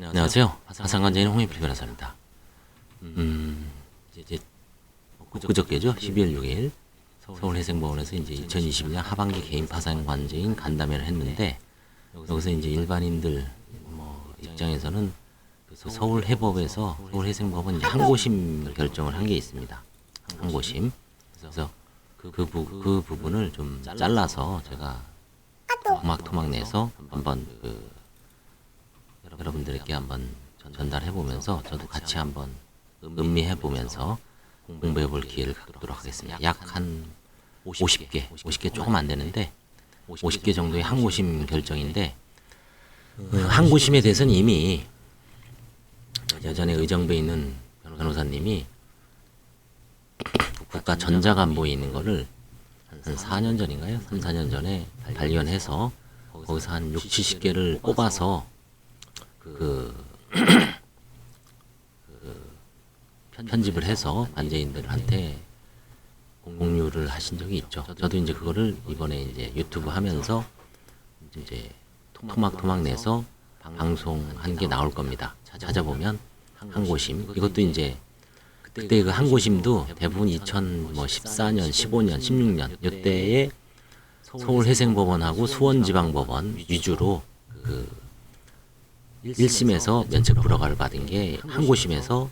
안녕하세요. 화상관제인 홍익필 변호사입니다. 음, 이제 그저께죠. 12월 6일 서울해생법원에서 이제 2020년 하반기 개인 파산 관제인 간담회를 했는데 여기서 이제 일반인들 뭐 입장에서는 그 서울 해법에서 서울 해생법은 이제 항고심 결정을 한 게 있습니다. 항고심. 그래서 그, 그, 부, 그 부분을 좀 잘라서 제가 토막토막 내서 한번 그 여러분들에게 한번 전- 전달해 보면서 저도 같이 한번 음미해 보면서 공부해 볼 기회를 갖도록 하겠습니다. 약 한 50개, 50개 조금 안 되는데 50개 정도의 항고심 결정인데 그 항고심에 대해서는 이미 여전에 의정부에 있는 변호사님이 국가 전자간보에 있는 거를 한 4년 전인가요? 3, 4년 전에 발견해서 거기서 한 6, 70개를 뽑아서 그, 그 편집을 해서 관제인들한테 공유를 하신 적이 있죠. 저도 이제 그거를 이번에 이제 유튜브 하면서 이제 토막토막 내서 방송한 게 나올 겁니다. 찾아보면 항고심 이것도 이제 그때 그 항고심도 대부분 2014년, 15년, 16년 이때에 서울해생법원하고 수원지방법원 위주로 그 1심에서 면책 불허가를 받은 게 항고심에서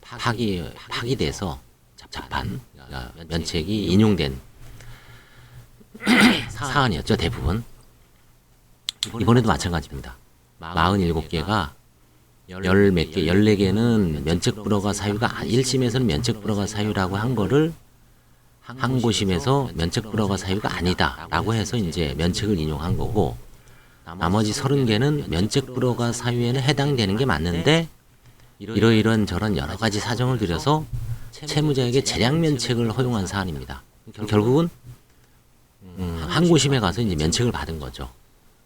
파기 파기돼서 재판 면책이 인용된 사안이었죠 대부분 이번에도 마찬가지입니다. 47개가 열 몇 개, 열네 개는 면책 불허가 사유가 아니- 1심에서는 면책 불허가 사유라고 한 거를 항고심에서 면책 불허가 사유가 아니다라고 해서 이제 면책을 인용한 거고 나머지 30개는 면책 불허가 사유에는 해당되는 게 맞는데 이러이러한 저런 여러 가지 사정을 들여서 채무자에게 재량 면책을 허용한 사안입니다. 결국은 음, 항고심에 가서 이제 면책을 받은 거죠.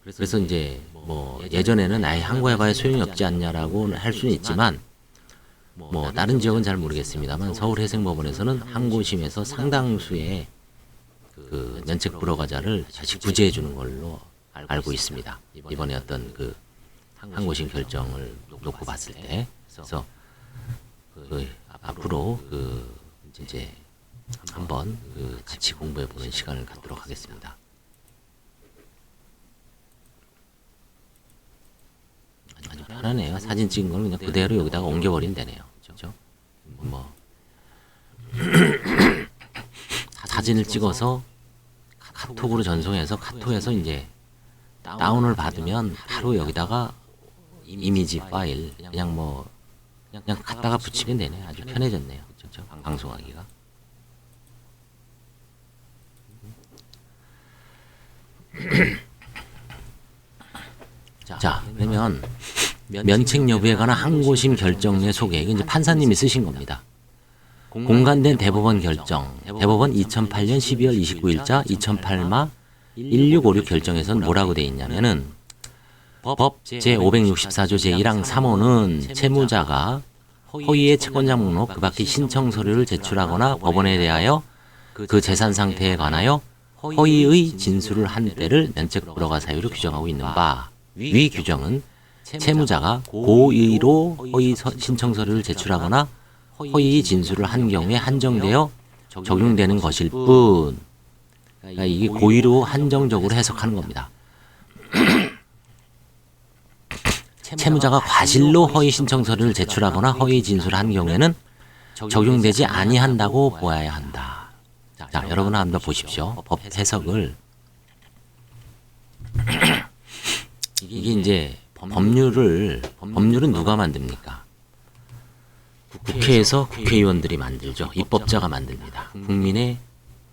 그래서 이제 뭐 예전에는 아예 항고해 봐야 소용이 없지 않냐라고 할 수는 있지만 뭐 다른 지역은 잘 모르겠습니다만 서울해생법원에서는 항고심에서 상당수의 그 면책 불허가자를 다시 구제해 주는 걸로 알- 알고 있습니다. 이번에 어떤 그 항고심 결정을 놓고 봤을 때 그래서 그 앞으로 그 이제 한번 그 같이 공부해 보는 시간을 갖도록 하겠습니다. 아주 편하네요. 사진 찍은 걸 그냥 그대로 여기다가 옮겨버리면 되네요. 그렇죠? 뭐 사진을 찍어서 카톡으로 전송해서 카톡에서 이제 다운을 받으면 바로 여기다가 이미지 파일 그냥 뭐 그냥, 갖다가 붙이면 되네요. 아주 편해졌네요. 그렇죠? 방송하기가. 자, 그러면 면책 여부에 관한 항고심 결정의 소개. 이건 이제 판사님이 쓰신 겁니다. 공간된 대법원 결정. 대법원 2008년 12월 29일자 2008마 1656 결정에서는 뭐라고 돼 있냐면은 법 제564조 제1항 3호는 채무자가 허위의 채권자 목록 그 밖의 신청 서류를 제출하거나 법원에 대하여 그 재산 상태에 관하여 허위의 진술을 한 때를 면책 불허가 사유로 규정하고 있는 바. 위 규정은 채무자가 고의로 허위 서- 신청 서류를 제출하거나 허위 진술을 한 경우에 한정되어 적용되는 것일 뿐. 그러니까 이게 고의로 한정적으로 해석하는 겁니다. 채무자가 과실로 허위 신청 서류를 제출하거나 허위 진술을 한 경우에는 적용되지 아니한다고 보아야 한다. 자, 여러분 한번 보십시오. 법 해석을 이게 이제 법률을 법률은 누가 만듭니까? 국회에서 국회의원들이 만들죠. 입법자가 만듭니다. 국민의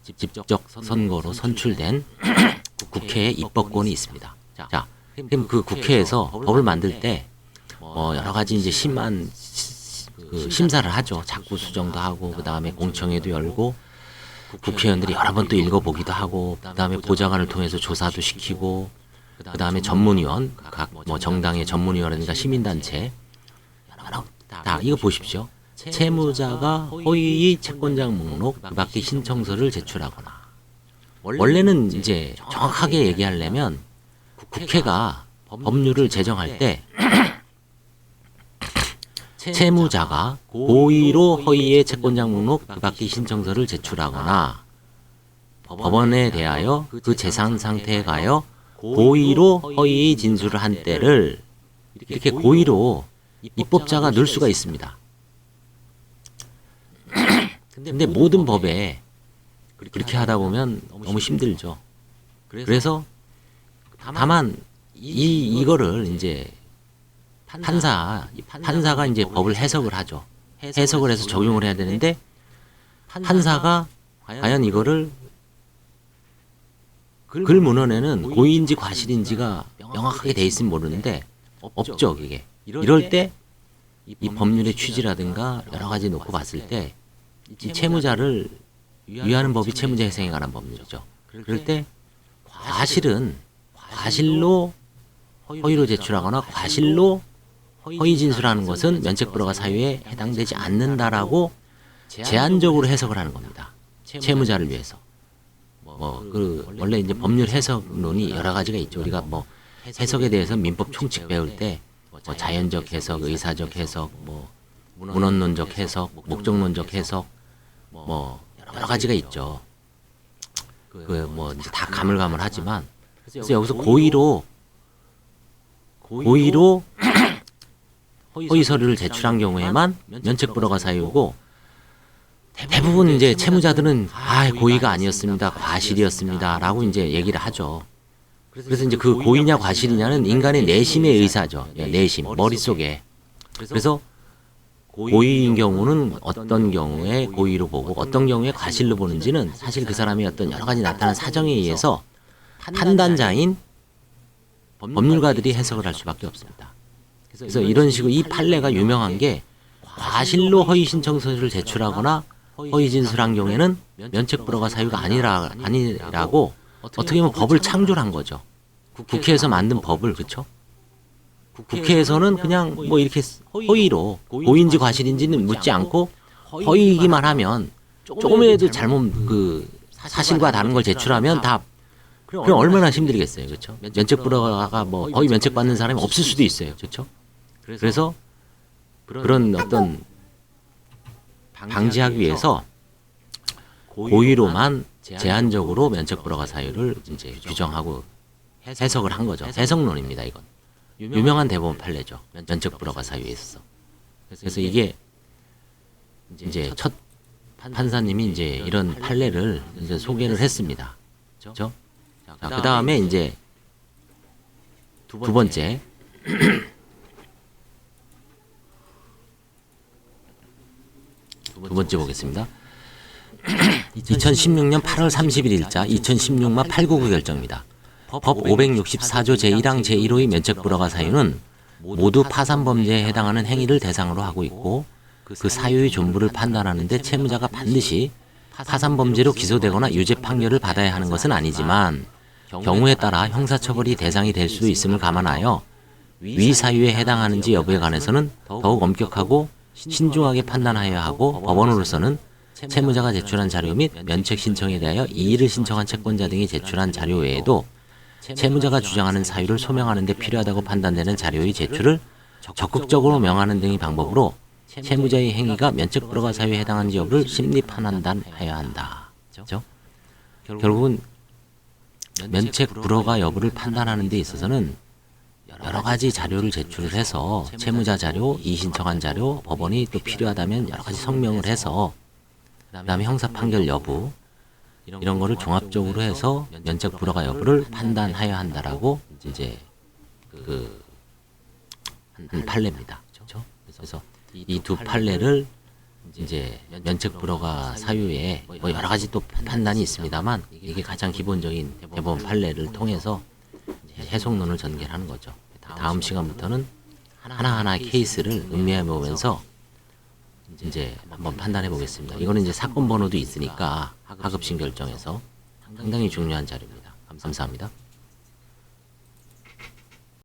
직접 선거로 선출된 국회에 입법권이 있습니다. 자, 그럼 그 국회에서 법을 만들 때 뭐 여러 가지 이제 심한 그 심사를 하죠. 자꾸 수정도 하고 그 다음에 공청회도 열고 국회의원들이 여러 번 또 읽어보기도 하고 그 다음에 보좌관을 통해서 조사도 시키고 그 다음에 전문위원 각 뭐 정당의 전문위원이라든가 시민단체 다 이거 보십시오. 채무자가 허위 채권장 목록 그 밖에 신청서를 제출하거나 원래는 이제 정확하게 얘기하려면 국회가 법률을 제정할 때 채무자가 고의로 허위의 채권장 목록 그 밖의 신청서를 제출하거나 법원에 대하여 그 재산 상태에 가여 고의로 허위의 진술을 한 때를 이렇게 고의로 입법자가 넣을 수가 있습니다. 근데 모든 법에 그렇게 하다 보면 너무 힘들죠. 그래서 다만 이 이거를 이제 판사 판사가 이제 법을 해석을 하죠. 해석을 해서 적용을 해야 되는데 판사가 과연 이거를 글 문헌에는 고의인지 과실인지가 명확하게 돼 있으면 모르는데 없죠 그게. 이럴 때 이 법률의 취지라든가 여러 가지 놓고 봤을 때 이 채무자를 위하는 법이 채무자 회생에 관한 법률이죠. 그럴 때 과실은 과실로 허위로 제출하거나 과실로 허위 진술하는 것은 면책불허가 사유에 해당되지 않는다라고 제한적으로 해석을 하는 겁니다. 채무자를 위해서. 뭐 그 원래 이제 법률 해석론이 여러 가지가 있죠. 우리가 뭐 해석에 대해서 민법 총칙 배울 때 뭐 자연적 해석, 의사적 해석, 뭐 문헌론적 해석, 목적론적 해석, 뭐 여러 가지가 있죠. 그 뭐 이제 다 가물가물하지만 그래서 여기서 고의로 고의로 허위 서류를 제출한 경우에만 면책 불허가 사유고 대부분 이제 채무자들은 아 고의가 아니었습니다 과실이었습니다라고 이제 얘기를 하죠. 그래서 이제 그 고의냐 과실이냐는 인간의 내심의 의사죠. 예, 내심 머릿 속에. 그래서 고의인 경우는 어떤 경우에 고의로 보고 어떤 경우에 과실로 보는지는 사실 그 사람의 어떤 여러 가지 나타난 사정에 의해서 판단자인 법률가들이 해석을 할 수밖에 없습니다. 그래서 이런 식으로 이 판례가 유명한 게 과실로 허위 신청서를 제출하거나 허위 진술한 경우에는 면책불허가 사유가 아니라 아니라고 어떻게 보면 법을 창조한 거죠. 국회에서 만든 법을 그렇죠? 국회에서는 그냥 뭐 이렇게 허위로 고인지 과실인지는 묻지 않고 허위이기만 하면 조금이라도 잘못 그 사실과 다른 걸 제출하면 다 그럼 얼마나 힘들겠어요, 그렇죠? 면책 불허가 뭐 허위 면책 받는 사람이 없을 수도 있어요, 그렇죠? 그래서 그런 어떤 방지하기 위해서 고의로만 제한적으로 면책 불허가 사유를 이제 규정하고 해석을 한 거죠. 해석론입니다, 이건. 유명한 대법원 판례죠. 면책 불허가 사유에 있어서. 그래서 이게 이제 첫 판사님이 이제 이런 판례를 이제 소개를 했습니다. 그렇죠? 자, 그 다음에 이제 두 번째 두 번째 보겠습니다. 2016년 8월 31일자 2016만 899 결정입니다. 법 564조 제1항 제1호의 면책불허가 사유는 모두 파산범죄에 해당하는 행위를 대상으로 하고 있고 그 사유의 존부를 판단하는데 채무자가 반드시 파산범죄로 기소되거나 유죄 판결을 받아야 하는 것은 아니지만 경우에 따라 형사처벌이 대상이 될 수도 있음을 감안하여 위 사유에 해당하는지 여부에 관해서는 더욱 엄격하고 신중하게 판단하여야 하고 법원으로서는 채무자가 제출한 자료 및 면책 신청에 대하여 이의를 신청한 채권자 등이 제출한 자료 외에도 채무자가 주장하는 사유를 소명하는 데 필요하다고 판단되는 자료의 제출을 적극적으로 명하는 등의 방법으로 채무자의 행위가 면책 불허가 사유에 해당하는지 여부를 심리 판단하여야 한다. 그렇죠? 결국은 면책 불허가 여부를 판단하는 데 있어서는 여러 가지 자료를 제출을 해서 채무자 자료, 이 신청한 자료, 법원이 또 필요하다면 여러 가지 성명을 해서 그다음에 형사 판결 여부 이런 거를 종합적으로 해서 면책 불허가 여부를 판단하여야 한다라고 이제 그 한 판례입니다. 그렇죠? 그래서 이 두 판례를 이제 면책 불허가 사유에 뭐 여러 가지 또 판단이 있습니다만 이게 가장 기본적인 대법원 판례를 통해서 해석론을 전개하는 거죠. 다음 시간부터는 하나하나 케이스를 음미해 보면서 이제 한번 판단해 보겠습니다. 이거는 이제 사건 번호도 있으니까 하급심 결정에서 상당히 중요한 자료입니다. 감사합니다.